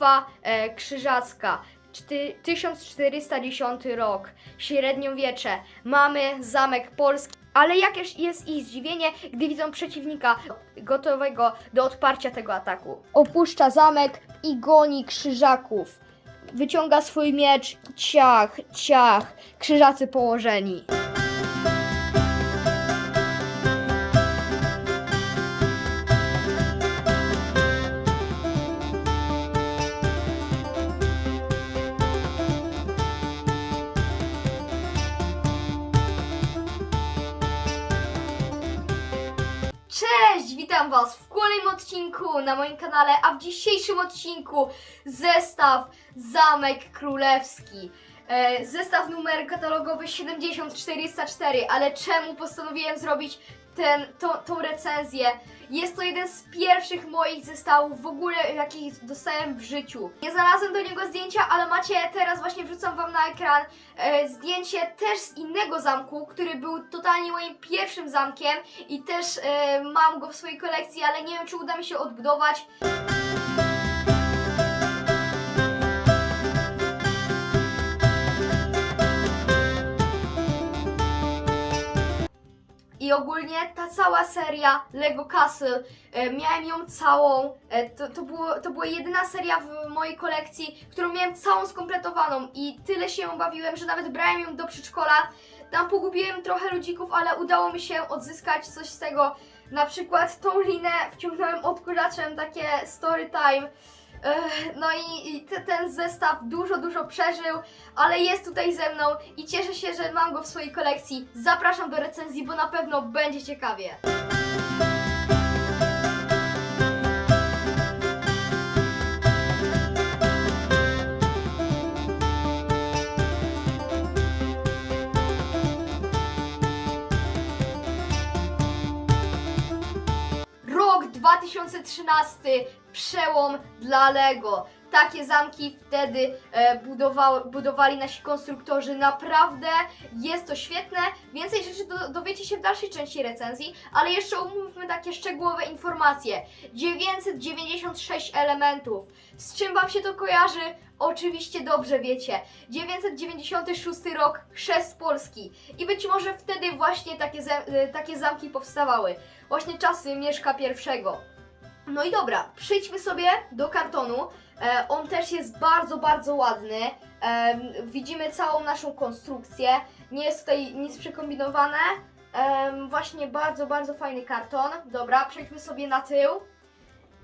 Bitwa e, krzyżacka. Czty- 1410 rok, średniowiecze, mamy zamek polski, ale jakież jest ich zdziwienie, gdy widzą przeciwnika gotowego do odparcia tego ataku. Opuszcza zamek i goni krzyżaków. Wyciąga swój miecz, ciach, ciach, krzyżacy położeni. Odcinku na moim kanale, a w dzisiejszym odcinku zestaw Zamek Królewski. E, zestaw numer katalogowy 7404, ale czemu postanowiłem zrobić ten, to, tą recenzję? Jest to jeden z pierwszych moich zestawów w ogóle, jakich dostałem w życiu. Nie znalazłem do niego zdjęcia, ale macie teraz właśnie wrzucam Wam na ekran e, zdjęcie też z innego zamku, który był totalnie moim pierwszym zamkiem i też e, mam go w swojej kolekcji, ale nie wiem, czy uda mi się odbudować. I ogólnie ta cała seria Lego Castle, e, miałem ją całą, e, to, to, było, to była jedyna seria w mojej kolekcji, którą miałem całą skompletowaną i tyle się ją bawiłem, że nawet brałem ją do przedszkola. Tam pogubiłem trochę ludzików, ale udało mi się odzyskać coś z tego. Na przykład tą linę wciągnąłem odkurzaczem, takie story time. No i, i te, ten zestaw dużo, dużo przeżył, ale jest tutaj ze mną i cieszę się, że mam go w swojej kolekcji. Zapraszam do recenzji, bo na pewno będzie ciekawie. 2013, przełom dla Lego. Takie zamki wtedy e, budowali nasi konstruktorzy. Naprawdę jest to świetne. Więcej rzeczy do, dowiecie się w dalszej części recenzji, ale jeszcze omówmy takie szczegółowe informacje. 996 elementów. Z czym Wam się to kojarzy? Oczywiście dobrze wiecie. 996 rok, chrzest Polski. I być może wtedy właśnie takie, e, takie zamki powstawały. Właśnie czasy Mieszka I. No i dobra, przejdźmy sobie do kartonu. E, on też jest bardzo, bardzo ładny. Em, widzimy całą naszą konstrukcję. Nie jest tutaj nic przekombinowane. Em, właśnie bardzo, bardzo fajny karton. Dobra, przejdźmy sobie na tył.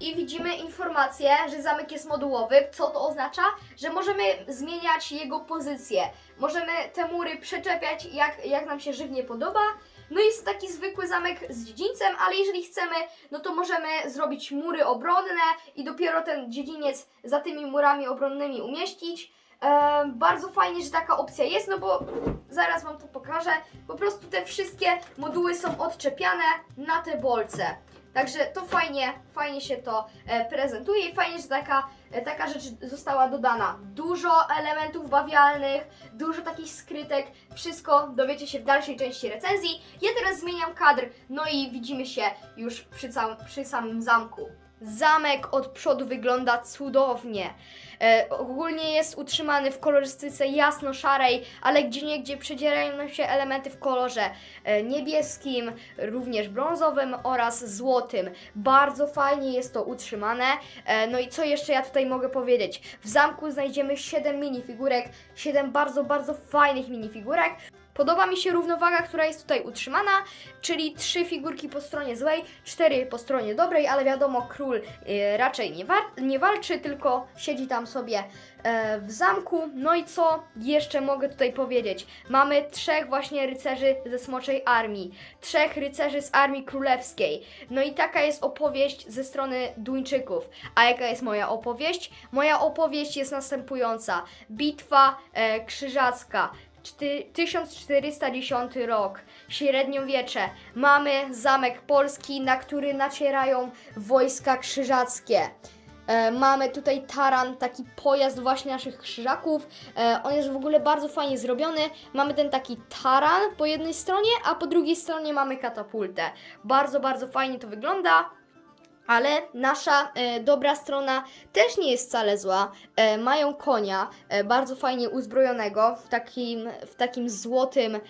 I widzimy informację, że zamek jest modułowy. Co to oznacza? Że możemy zmieniać jego pozycję. Możemy te mury przeczepiać jak, jak nam się żywnie podoba. No jest to taki zwykły zamek z dziedzińcem, ale jeżeli chcemy, no to możemy zrobić mury obronne i dopiero ten dziedziniec za tymi murami obronnymi umieścić. Em, bardzo fajnie, że taka opcja jest, no bo zaraz Wam to pokażę. Po prostu te wszystkie moduły są odczepiane na te bolce. Także to fajnie, fajnie się to e, prezentuje i fajnie, że taka, e, taka rzecz została dodana. Dużo elementów bawialnych, dużo takich skrytek, wszystko dowiecie się w dalszej części recenzji. Ja teraz zmieniam kadr, no i widzimy się już przy, przy samym zamku. Zamek od przodu wygląda cudownie. E, ogólnie jest utrzymany w kolorystyce jasno-szarej, ale gdzie niegdzie przedzierają się elementy w kolorze e, niebieskim, również brązowym oraz złotym. Bardzo fajnie jest to utrzymane. E, no i co jeszcze ja tutaj mogę powiedzieć? W zamku znajdziemy 7 minifigurek, 7 bardzo, bardzo fajnych minifigurek. Podoba mi się równowaga, która jest tutaj utrzymana, czyli trzy figurki po stronie złej, cztery po stronie dobrej, ale wiadomo, król e, raczej nie, war- nie walczy, tylko siedzi tam sobie e, w zamku. No i co jeszcze mogę tutaj powiedzieć? Mamy trzech właśnie rycerzy ze Smoczej Armii, trzech rycerzy z Armii Królewskiej. No i taka jest opowieść ze strony Duńczyków. A jaka jest moja opowieść? Moja opowieść jest następująca. Bitwa e, krzyżacka. Czty- 1410 rok, średniowiecze. Mamy zamek polski, na który nacierają wojska krzyżackie. E, mamy tutaj taran, taki pojazd właśnie naszych krzyżaków. E, on jest w ogóle bardzo fajnie zrobiony. Mamy ten taki taran po jednej stronie, a po drugiej stronie mamy katapultę. Bardzo, bardzo fajnie to wygląda. Ale nasza e, dobra strona też nie jest wcale zła. E, mają konia, e, bardzo fajnie uzbrojonego, w takim, w takim złotym e,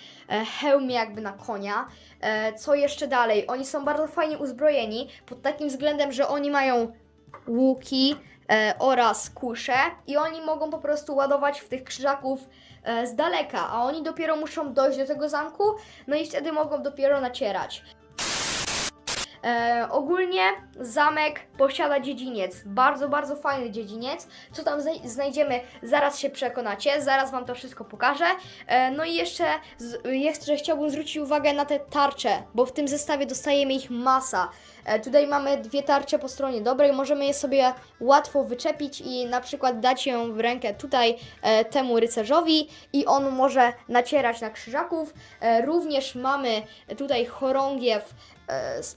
hełmie jakby na konia. E, co jeszcze dalej? Oni są bardzo fajnie uzbrojeni pod takim względem, że oni mają łuki e, oraz kusze i oni mogą po prostu ładować w tych krzyżaków e, z daleka, a oni dopiero muszą dojść do tego zamku, no i wtedy mogą dopiero nacierać. E, ogólnie zamek posiada dziedziniec, bardzo, bardzo fajny dziedziniec. Co tam znaj- znajdziemy, zaraz się przekonacie, zaraz Wam to wszystko pokażę. E, no i jeszcze, z, jeszcze chciałbym zwrócić uwagę na te tarcze, bo w tym zestawie dostajemy ich masa. E, tutaj mamy dwie tarcze po stronie dobrej, możemy je sobie łatwo wyczepić i na przykład dać ją w rękę tutaj e, temu rycerzowi i on może nacierać na krzyżaków. E, również mamy tutaj chorągiew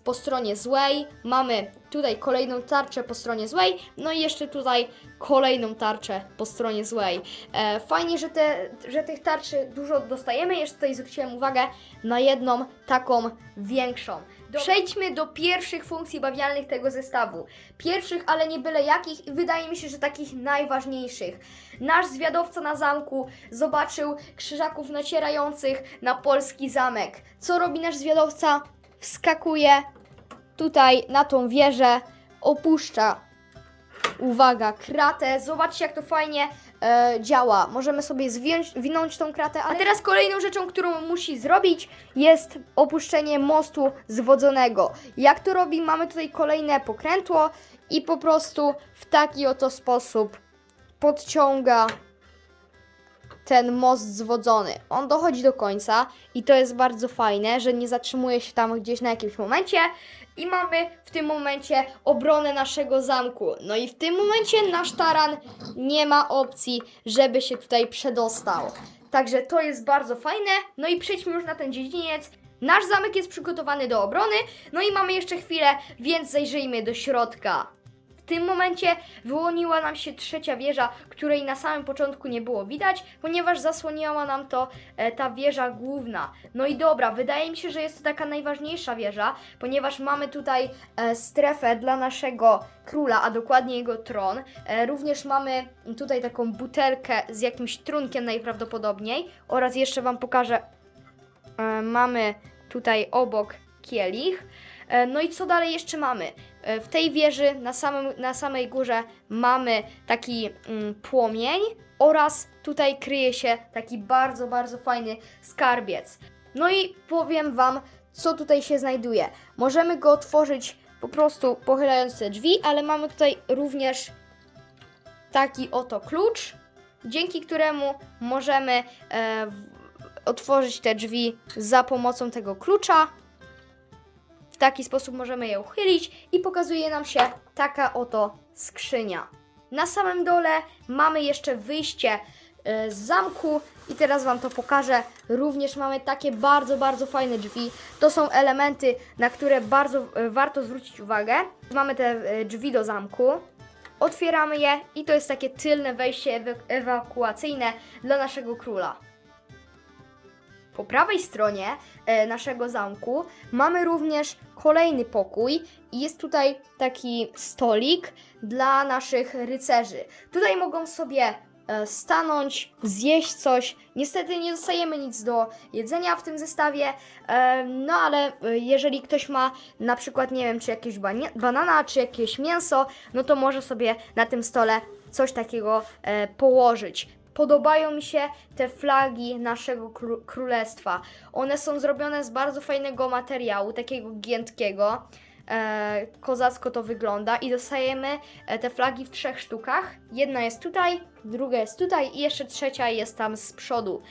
po stronie złej, mamy tutaj kolejną tarczę po stronie złej, no i jeszcze tutaj kolejną tarczę po stronie złej. E, fajnie, że, te, że tych tarczy dużo dostajemy, jeszcze tutaj zwróciłem uwagę na jedną taką większą. Przejdźmy do pierwszych funkcji bawialnych tego zestawu. Pierwszych, ale nie byle jakich i wydaje mi się, że takich najważniejszych. Nasz zwiadowca na zamku zobaczył krzyżaków nacierających na polski zamek. Co robi nasz zwiadowca? Wskakuje tutaj na tą wieżę, opuszcza, uwaga, kratę. Zobaczcie, jak to fajnie e, działa. Możemy sobie zwiąć, winąć tą kratę. A teraz kolejną rzeczą, którą musi zrobić, jest opuszczenie mostu zwodzonego. Jak to robi? Mamy tutaj kolejne pokrętło i po prostu w taki oto sposób podciąga ten most zwodzony. On dochodzi do końca i to jest bardzo fajne, że nie zatrzymuje się tam gdzieś na jakimś momencie i mamy w tym momencie obronę naszego zamku. No i w tym momencie nasz taran nie ma opcji, żeby się tutaj przedostał. Także to jest bardzo fajne. No i przejdźmy już na ten dziedziniec. Nasz zamek jest przygotowany do obrony, no i mamy jeszcze chwilę, więc zajrzyjmy do środka. Tym momencie wyłoniła nam się trzecia wieża, której na samym początku nie było widać, ponieważ zasłoniła nam to e, ta wieża główna. No i dobra, wydaje mi się, że jest to taka najważniejsza wieża, ponieważ mamy tutaj e, strefę dla naszego króla, a dokładnie jego tron. E, również mamy tutaj taką butelkę z jakimś trunkiem najprawdopodobniej oraz jeszcze Wam pokażę, e, mamy tutaj obok kielich. E, No i co dalej jeszcze mamy? E, W tej wieży na, samym, na samej górze mamy taki mm, płomień oraz tutaj kryje się taki bardzo, bardzo fajny skarbiec. No i powiem Wam, co tutaj się znajduje. Możemy go otworzyć po prostu pochylając te drzwi, ale mamy tutaj również taki oto klucz, dzięki któremu możemy e, otworzyć te drzwi za pomocą tego klucza. Taki sposób możemy je uchylić i pokazuje nam się taka oto skrzynia. Na samym dole mamy jeszcze wyjście e, z zamku i teraz Wam to pokażę. Również mamy takie bardzo, bardzo fajne drzwi. To są elementy, na które bardzo e, warto zwrócić uwagę. Mamy te e, drzwi do zamku. Otwieramy je i to jest takie tylne wejście ewa- ewakuacyjne dla naszego króla. Po prawej stronie e, naszego zamku mamy również kolejny pokój i jest tutaj taki stolik dla naszych rycerzy. Tutaj mogą sobie e, stanąć, zjeść coś. Niestety nie dostajemy nic do jedzenia w tym zestawie, e, no ale jeżeli ktoś ma na przykład, nie wiem, czy jakieś banana, czy jakieś mięso, no to może sobie na tym stole coś takiego położyć. Podobają mi się te flagi naszego kró- królestwa. One są zrobione z bardzo fajnego materiału, takiego giętkiego. E, kozacko to wygląda i dostajemy e, te flagi w trzech sztukach. Jedna jest tutaj, druga jest tutaj i jeszcze trzecia jest tam z przodu.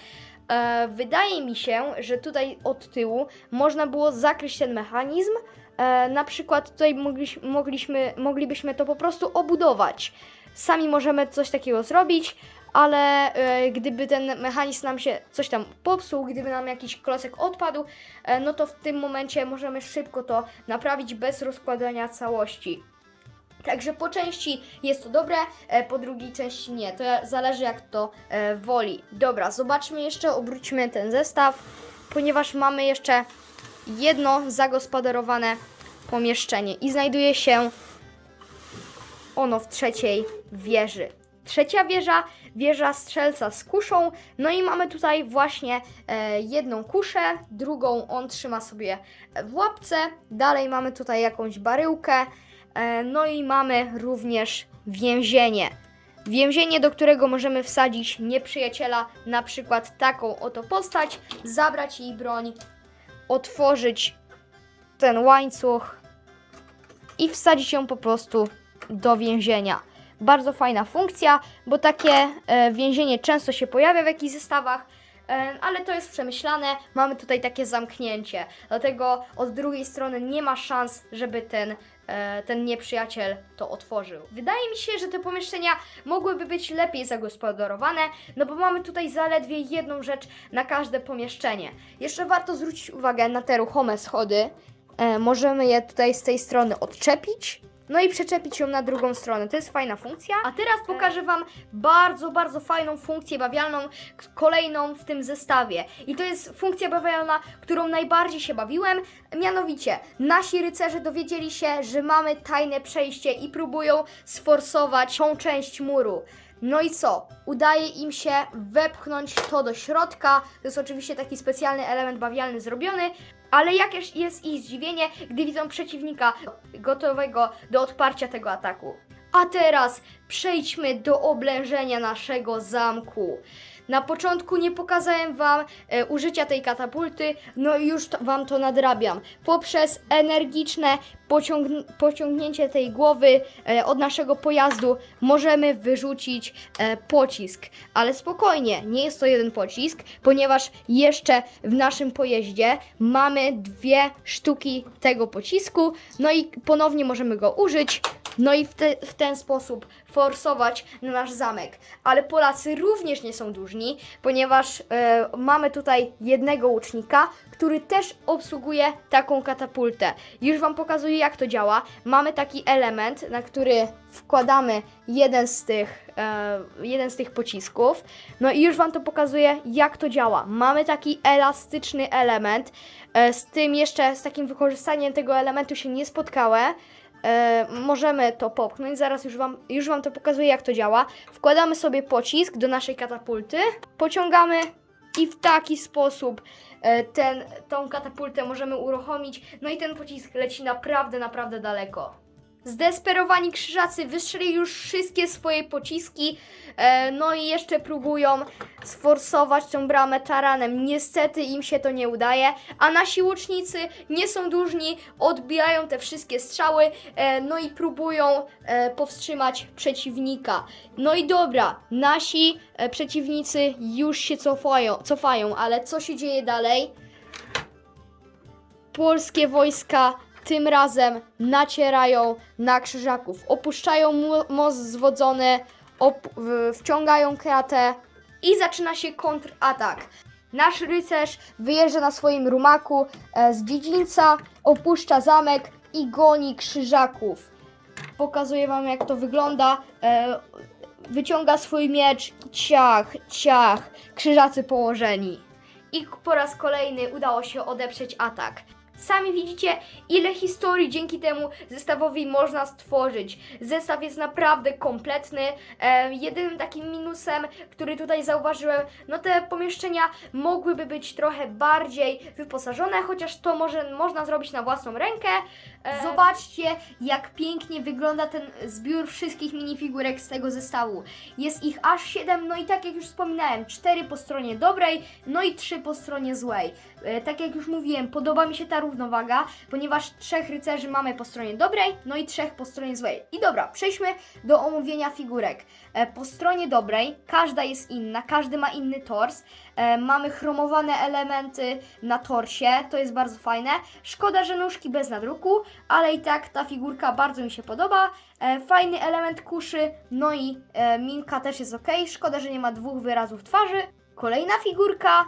E, wydaje mi się, że tutaj od tyłu można było zakryć ten mechanizm. E, na przykład tutaj mogliś, mogliśmy, moglibyśmy to po prostu obudować. Sami możemy coś takiego zrobić, ale e, gdyby ten mechanizm nam się coś tam popsuł, gdyby nam jakiś klocek odpadł, e, no to w tym momencie możemy szybko to naprawić bez rozkładania całości. Także po części jest to dobre, e, po drugiej części nie. To zależy jak to e, woli. Dobra, zobaczmy jeszcze, obróćmy ten zestaw, ponieważ mamy jeszcze jedno zagospodarowane pomieszczenie i znajduje się ono w trzeciej wieży. Trzecia wieża, wieża strzelca z kuszą. No i mamy tutaj właśnie e, jedną kuszę, drugą on trzyma sobie w łapce. Dalej mamy tutaj jakąś baryłkę. E, no i mamy również więzienie. Więzienie, do którego możemy wsadzić nieprzyjaciela, na przykład taką oto postać, zabrać jej broń, otworzyć ten łańcuch i wsadzić ją po prostu do więzienia. Bardzo fajna funkcja, bo takie e, więzienie często się pojawia w jakichś zestawach, e, ale to jest przemyślane. Mamy tutaj takie zamknięcie, dlatego od drugiej strony nie ma szans, żeby ten, e, ten nieprzyjaciel to otworzył. Wydaje mi się, że te pomieszczenia mogłyby być lepiej zagospodarowane, no bo mamy tutaj zaledwie jedną rzecz na każde pomieszczenie. Jeszcze warto zwrócić uwagę na te ruchome schody. Możemy je tutaj z tej strony odczepić. No i przyczepić ją na drugą stronę. To jest fajna funkcja. A teraz pokażę Wam bardzo, bardzo fajną funkcję bawialną, kolejną w tym zestawie. I to jest funkcja bawialna, którą najbardziej się bawiłem. Mianowicie, nasi rycerze dowiedzieli się, że mamy tajne przejście i próbują sforsować tą część muru. No i co? Udaje im się wepchnąć to do środka. To jest oczywiście taki specjalny element bawialny zrobiony, ale jakież jest ich zdziwienie, gdy widzą przeciwnika gotowego do odparcia tego ataku. A teraz przejdźmy do oblężenia naszego zamku. Na początku nie pokazałem Wam e, użycia tej katapulty, no i już to, Wam to nadrabiam. Poprzez energiczne pociągn- pociągnięcie tej głowy e, od naszego pojazdu możemy wyrzucić e, pocisk. Ale spokojnie, nie jest to jeden pocisk, ponieważ jeszcze w naszym pojeździe mamy dwie sztuki tego pocisku, no i ponownie możemy go użyć. No i w, te, w ten sposób forsować na nasz zamek. Ale Polacy również nie są dłużni, ponieważ e, mamy tutaj jednego łucznika, który też obsługuje taką katapultę. Już Wam pokazuję, jak to działa. Mamy taki element, na który wkładamy jeden z tych, e, jeden z tych pocisków. No i już Wam to pokazuję, jak to działa. Mamy taki elastyczny element. E, z tym jeszcze, z takim wykorzystaniem tego elementu się nie spotkałem. E, możemy to popchnąć, zaraz już wam, już wam to pokazuję jak to działa. Wkładamy sobie pocisk do naszej katapulty, pociągamy i w taki sposób e, ten, tą katapultę możemy uruchomić. No i ten pocisk leci naprawdę, naprawdę daleko. Zdesperowani krzyżacy wystrzeli już wszystkie swoje pociski, e, no i jeszcze próbują sforsować tą bramę taranem. Niestety im się to nie udaje, a nasi łucznicy nie są dłużni, odbijają te wszystkie strzały, e, no i próbują e, powstrzymać przeciwnika. No i dobra, nasi e, przeciwnicy już się cofają, cofają, ale co się dzieje dalej? polskie wojska tym razem nacierają na krzyżaków. Opuszczają most zwodzony, op- wciągają kratę i zaczyna się kontratak. Nasz rycerz wyjeżdża na swoim rumaku e, z dziedzińca, opuszcza zamek i goni krzyżaków. Pokazuję wam jak to wygląda. E, wyciąga swój miecz, ciach, ciach, krzyżacy położeni. I po raz kolejny udało się odeprzeć atak. Sami widzicie, ile historii dzięki temu zestawowi można stworzyć. Zestaw jest naprawdę kompletny. E, jedynym takim minusem, który tutaj zauważyłem, no te pomieszczenia mogłyby być trochę bardziej wyposażone, chociaż to może można zrobić na własną rękę. E, zobaczcie, jak pięknie wygląda ten zbiór wszystkich minifigurek z tego zestawu. Jest ich aż 7, no i tak jak już wspominałem, 4 po stronie dobrej, no i 3 po stronie złej. E, tak jak już mówiłem, podoba mi się ta równowaga, ponieważ trzech rycerzy mamy po stronie dobrej, no i trzech po stronie złej. I dobra, przejdźmy do omówienia figurek. E, po stronie dobrej każda jest inna, każdy ma inny tors. E, mamy chromowane elementy na torsie, to jest bardzo fajne. Szkoda, że nóżki bez nadruku, ale i tak ta figurka bardzo mi się podoba. E, fajny element kuszy, no i minka też jest ok. Szkoda, że nie ma dwóch wyrazów twarzy. Kolejna figurka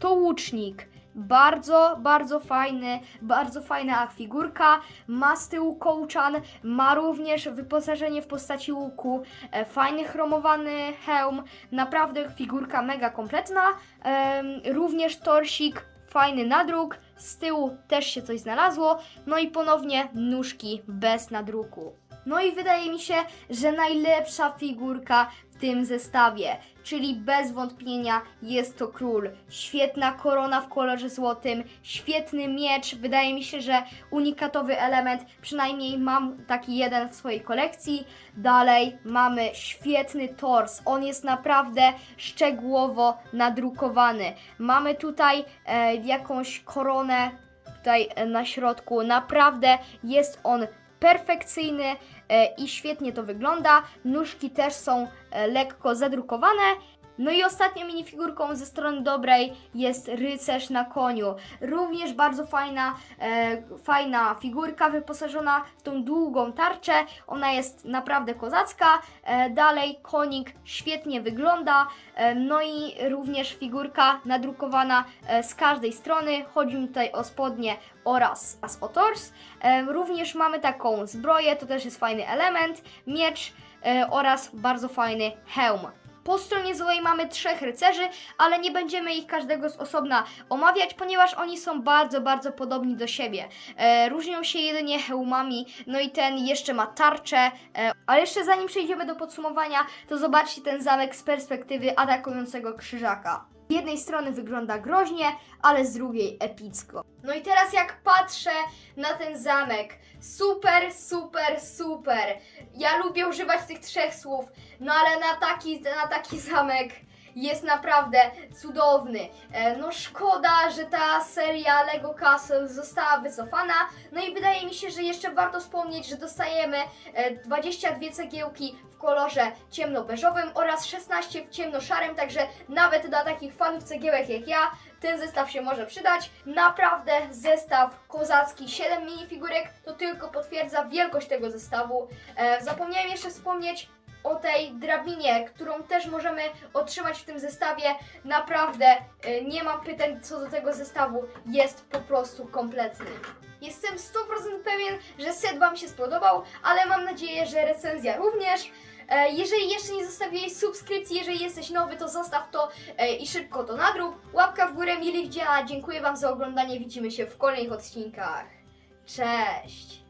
to łucznik. Bardzo, bardzo fajny, bardzo fajna figurka. Ma z tyłu kołczan, ma również wyposażenie w postaci łuku, e, fajny chromowany hełm, naprawdę figurka mega kompletna. Em, również torsik, fajny nadruk, z tyłu też się coś znalazło, no i ponownie nóżki bez nadruku. No i wydaje mi się, że najlepsza figurka w tym zestawie, czyli bez wątpienia jest to król. Świetna korona w kolorze złotym, świetny miecz, wydaje mi się, że unikatowy element, przynajmniej mam taki jeden w swojej kolekcji. Dalej mamy świetny tors, on jest naprawdę szczegółowo nadrukowany. Mamy tutaj e, jakąś koronę tutaj e, na środku, naprawdę jest on perfekcyjny e, i świetnie to wygląda. Nóżki też są e, lekko zadrukowane. No i ostatnią minifigurką ze strony dobrej jest rycerz na koniu. Również bardzo fajna, e, fajna figurka wyposażona w tą długą tarczę. Ona jest naprawdę kozacka. E, dalej konik świetnie wygląda. E, no i również figurka nadrukowana e, z każdej strony. Chodzi mi tutaj o spodnie oraz o tors. E, Również mamy taką zbroję, to też jest fajny element, miecz e, oraz bardzo fajny hełm. Po stronie złej mamy trzech rycerzy, ale nie będziemy ich każdego z osobna omawiać, ponieważ oni są bardzo, bardzo podobni do siebie. E, różnią się jedynie hełmami, no i ten jeszcze ma tarczę. E, ale jeszcze zanim przejdziemy do podsumowania, to zobaczcie ten zamek z perspektywy atakującego krzyżaka. Z jednej strony wygląda groźnie, ale z drugiej epicko. No i teraz jak patrzę na ten zamek, super, super, super. Ja lubię używać tych trzech słów, no ale na taki, na taki zamek jest naprawdę cudowny. E, No szkoda, że ta seria Lego Castle została wycofana. No i wydaje mi się, że jeszcze warto wspomnieć, że dostajemy e, 22 cegiełki w kolorze ciemno-beżowym oraz 16 w ciemno-szarym, także nawet dla takich fanów cegiełek jak ja ten zestaw się może przydać. Naprawdę zestaw kozacki, 7 minifigurek, to tylko potwierdza wielkość tego zestawu. E, zapomniałem jeszcze wspomnieć o tej drabinie, którą też możemy otrzymać w tym zestawie. Naprawdę e, nie mam pytań co do tego zestawu, jest po prostu kompletny. Jestem 100% pewien, że set Wam się spodobał, ale mam nadzieję, że recenzja również. E, Jeżeli jeszcze nie zostawiłeś subskrypcji, jeżeli jesteś nowy, to zostaw to e, i szybko to nadrób. Łapka w górę, mili widziała. Dziękuję Wam za oglądanie. Widzimy się w kolejnych odcinkach. Cześć!